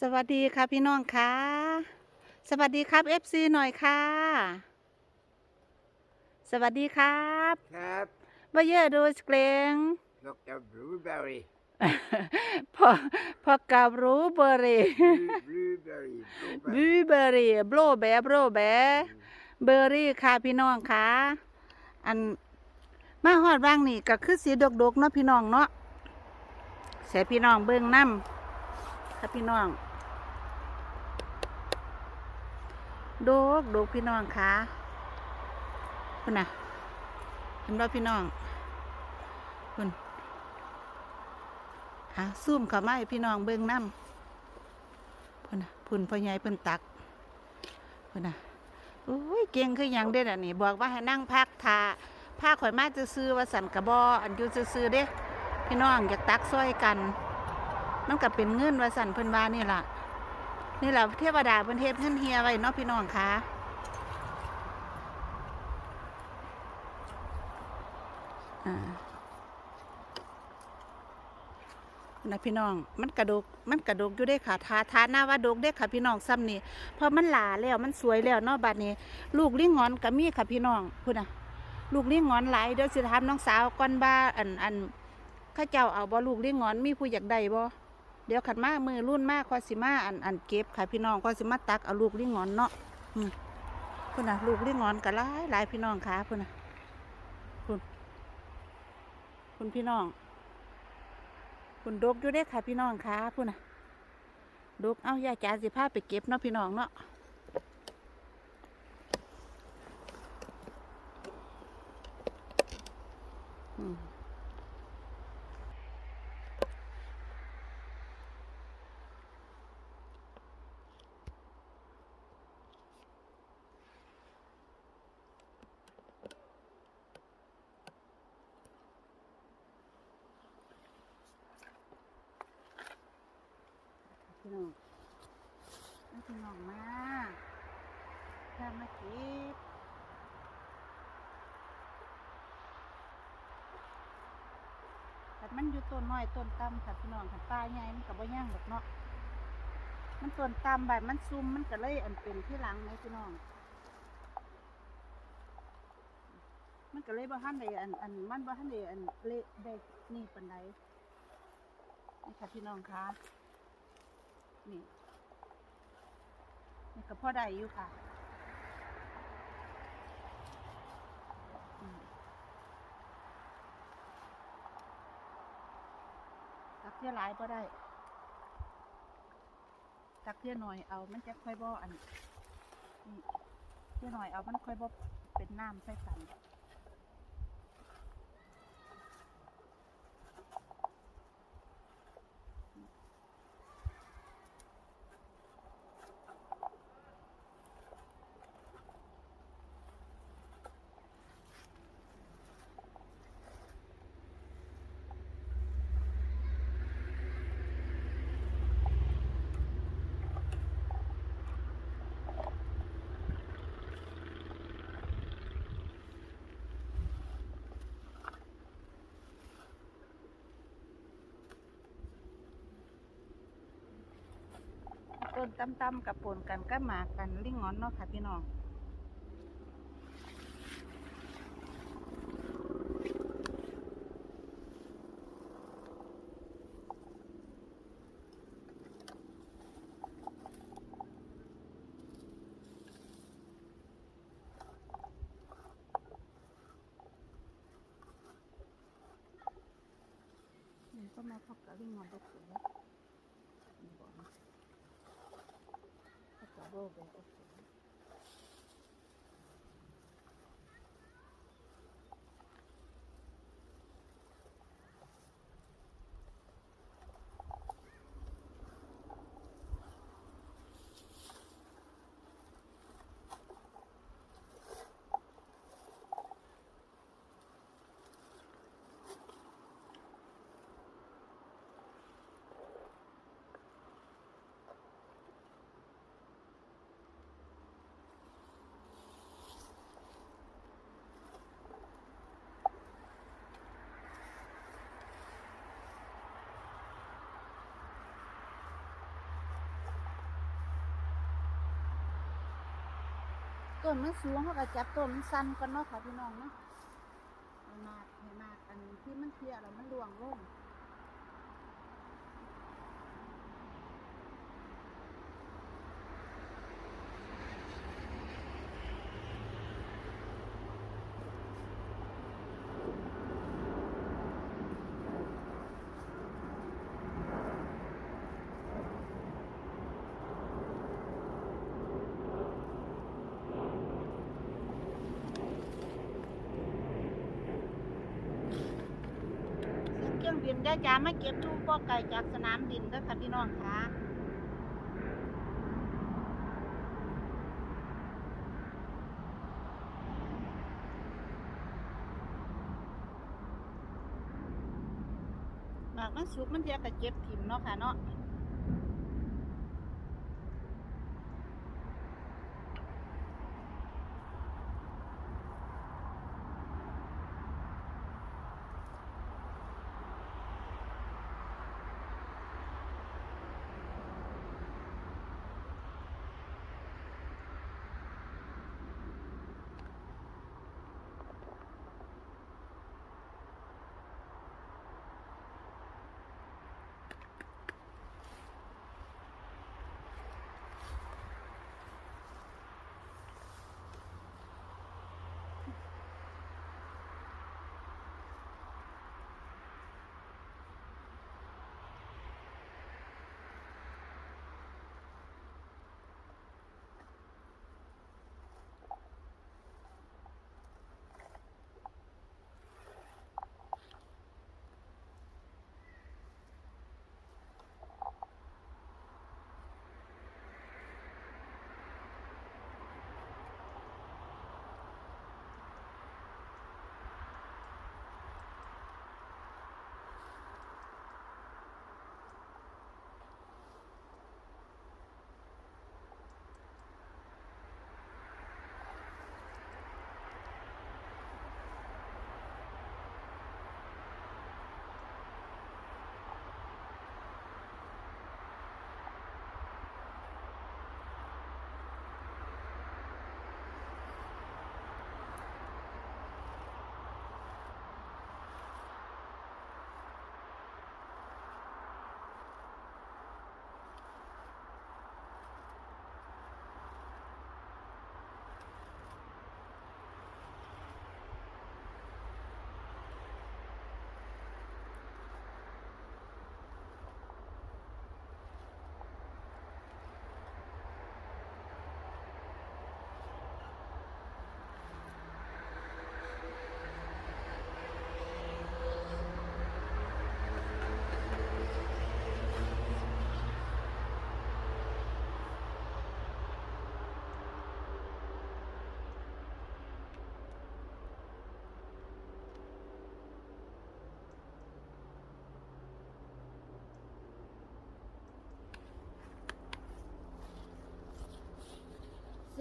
สวัสดีค่ะพี่น้องค่ะ สวัสดีครับ FC หน่อยค่ะ สวัสดีครับครับว่าเยอะดูสเกลงดรบลูเบอร์รี่พอพอกับรู้เบอร์รี่บลูเบอร์รี่บลูเบอร์รี่โบลแบโบลแบเบอร์รี่ค่ะพี่น้องค่ะ อันมาฮอดว่างนี่ก็คือสีดกๆเนาะพี่น้องเนาะเสียพี่น้องเบิ่งน้ำ ค่ะพี่น้องดกดกพี่น้องคะคุณน่ะเห็นบ่พี่น้องคุณหาซูมเข้ามาให้พี่น้องเบิ่งน้ำพุ่นนะพุ่นพ่อใหญ่เพิ่นตักพุ่นน่ะโอ้ยเก่งคือยังเด้ออันนี้บอกว่าให้นั่งพักทาผ้าข่อยมาจะซื้อว่าสันกระบออันยู่ซื้อเด้ พี่น้องอยากตักซอยกัน มันก็เป็นเงินว่าสันเพิ่นว่านี่ล่ะ นี่แหละเทวดาเพิ่นเทพเงินเฮียไว้เนาะพี่น้องคะอ่านะพี่น้องมันกระดกมันกระดกอยู่ได้ค่ะทาทาหน้าว่าดกได้ค่ะพี่น้องซ้ำนี่เพราะมันหลาแล้วมันสวยแล้วเนาะบัดนี้ ลูกลิงงอนก็มีค่ะพี่น้องพูดนะลูกลิงงอนหลายเดี๋ยวสิถามน้องสาวก่อนบ้าอันอันข้าเจ้าเอาบ่ลูกลิงงอนมีผู้อยากได้บ่ เดี๋ยวขันมามือรุ่นมากคอสิมาอันอันเก็บค่ะพี่น้องคอสิมาตักเอาลูกลิงงอนเนาะอืมพุ่นนะลูกลิงงอนกันหลายหลายพี่น้องค่ะพุ่นนะพุ่นพุ่นพี่น้องพุ่นดกอยู่ได้ค่ะพี่น้องค่ะพุ่นนะดกเอายาจ๋าสิพาไปเก็บเนาะพี่น้องเนาะอืม พี่น้องเอาพี่น้องมาถ้ามาเก็บแต่มันอยู่ต้นน้อยต้นต่ำค่ะพี่น้องค่ะป้าใหญ่มันกับว่าย่างหรอกเนาะมันต้นต่ำแบบมันซุ่มมันก็เลยอันเป็นที่หลังไหมพี่น้อง มันก็เลยบ่ทันได้อันอันมันบ่ทันได้อันเละได้นี่ปานใดนี่ค่ะพี่น้องค่ะ นี่นี่ก็พอได้อยู่ค่ะตักเที่ยหลายพอได้ ตักเที่ยหน่อยเอา มันจะค่อยบ่ออันนี่เที่ยหน่อยเอา มันค่อยบ่เป็นน้ำใส่กัน ต้นต่ำๆกับปนกันก็หมากกันลิงงอนเนาะค่ะพี่น้องก็มาพบกับลิงงอนตกสวยนี่บอกนะ พ ต้นมันสูงเขาก็จับต้นมันสั้นก่อนเนาะค่ะพี่น้องเนาะหมากให้มากอันที่มันเทียแล้วมันหลวงลง เสียงเครื่อง บินได้จ้ามาเก็บทูปอไก่จากสนามบินเด้อค่ะพี่น้องค่ะหมากมันสุกมันเทียกับเก็บถิ่มเนาะค่ะเนาะ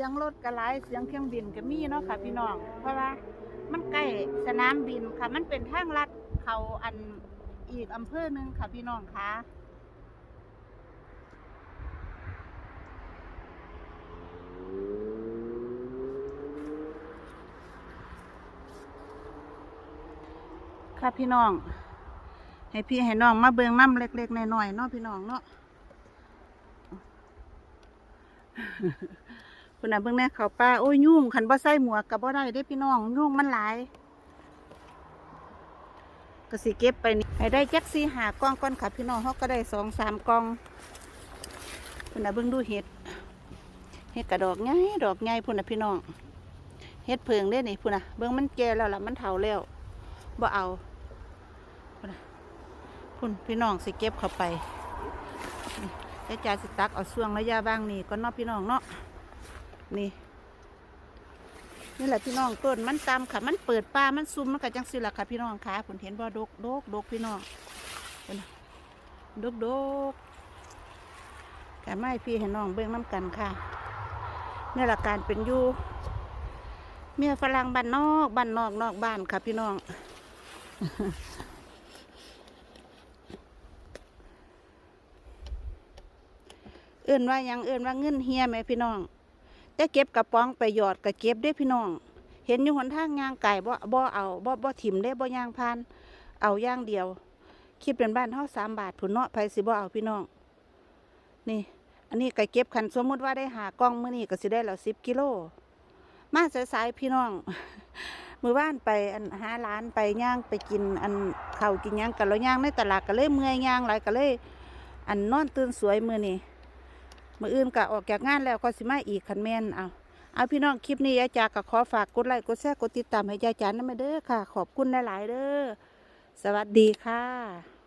สียงรถก็ระไรเสียงเครื่องบินก็มีเนาะค่ะ พี่น้องเพราะว่ามันใกล้สนามบินค่ะ มันเป็นทางลัดเขาอันอีกอำเภอหนึ่งค่ะพี่น้องคะค่ะพี่น้อง ให้พี่ให้น้องมาเบิงน้ำเล็กๆหน้อยๆเนาะพี่น้องเนาะ คุณน่ะเบิ่งแน่เขาป้าโอ้ยยุ่งคันบ่ใส่หมวกก็บ่ได้เด้พี่น้องยุ่งมันหลายก็สิเก็บไปนี่ให้ได้จักสี่หากล่องก่อนค่ะพี่น้องเขาก็ได้สองสามกล่องคุณน่ะเบิ่งดูเห็ดเห็ดกระดอกใหญ่ดอกใหญ่พุ่นน่ะพี่น้องเห็ดเพิงเด้นี่พุ่นน่ะเบิ่งมันแก่แล้วล่ะมันเฒ่าแล้วบ่เอาพุ่นน่ะพุ่นพี่น้องสิเก็บเข้าไปแล้วจาสิตักเอาช่วงระยะบ้างนี่ก็นาะพี่น้องเนาะ นี่นี่แหละพี่น้องต้นมันตามค่ะ มันเปิดป่ามันซุ่มมันก็จังสิละค่ะพี่น้องค่ะผลเห็นบ่ดกดกดกพี่น้องดกดกกะไม่พี่เห็นน้องเบื้องน้ำกันค่ะนี่แหละการเป็นอยู่เมียฝรั่งบ้านนอกบ้านนอกนอกบ้านค่ะพี่น้องเอื่นว่ายังเอื่นว่าเงินเฮียไหมพี่น้อง แต่เก็บกระป๋องไปหยอดก็เก็บได้พี่น้อง เห็นอยู่หนทางย่างไก่บ่บ่เอาบ่บ่ถิ่มได้บ่ย่างพาน เอาย่างเดียว คิดเป็นบ้านเฮาสามบาทผุนเนาะไผสิบ่เอาพี่น้อง นี่ อันนี้ก็เก็บคันสมมุติว่าได้หากล้องมื้อนี้ก็สิได้แล้ว10กิโล มาสายๆพี่น้องมื้อวานไปอันหาร้านไปย่างไปกินอันเขากินหยังกันแล้วย่างในตลาดก็เลยเมื่อยย่างหลายก็เลย อันนอนตื่นสวยมื้อนี้ มื่ออื่นก็ออกจากงานแล้วก็สิมาอีกคันแม่นเอาเอาพี่น้องคลิปนี้ยายจาก็ขอฝากกดไลค์กดแชร์กดติดตามให้ยายจานั่นมาเด้อค่ะ ขอบคุณหลายๆเด้อสวัสดีค่ะ